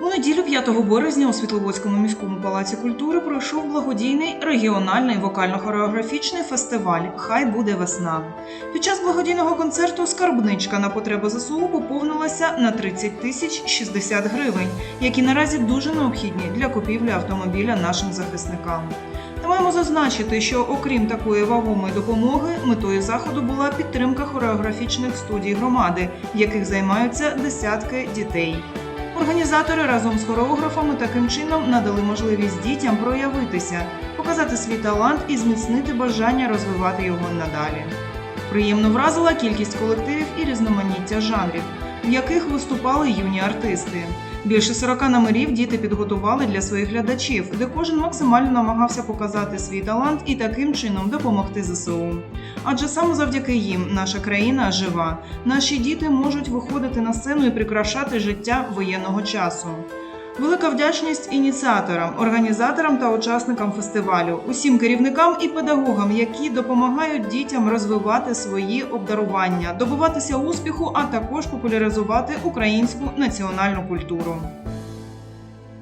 У неділю 5 березня у Світловодському міському палаці культури пройшов благодійний регіональний вокально-хореографічний фестиваль Хай буде весна. Під час благодійного концерту скарбничка на потреби ЗСУ поповнилася на 30 тисяч 60 гривень, які наразі дуже необхідні для купівлі автомобіля нашим захисникам. Та маємо зазначити, що окрім такої вагомої допомоги, метою заходу була підтримка хореографічних студій громади, в яких займаються десятки дітей. Організатори разом з хореографами таким чином надали можливість дітям проявитися, показати свій талант і зміцнити бажання розвивати його надалі. Приємно вразила кількість колективів і різноманіття жанрів, в яких виступали юні артисти. Більше 40 номерів діти підготували для своїх глядачів, де кожен максимально намагався показати свій талант і таким чином допомогти ЗСУ. Адже саме завдяки їм наша країна жива. Наші діти можуть виходити на сцену і прикрашати життя воєнного часу. Велика вдячність ініціаторам, організаторам та учасникам фестивалю, усім керівникам і педагогам, які допомагають дітям розвивати свої обдарування, добиватися успіху, а також популяризувати українську національну культуру.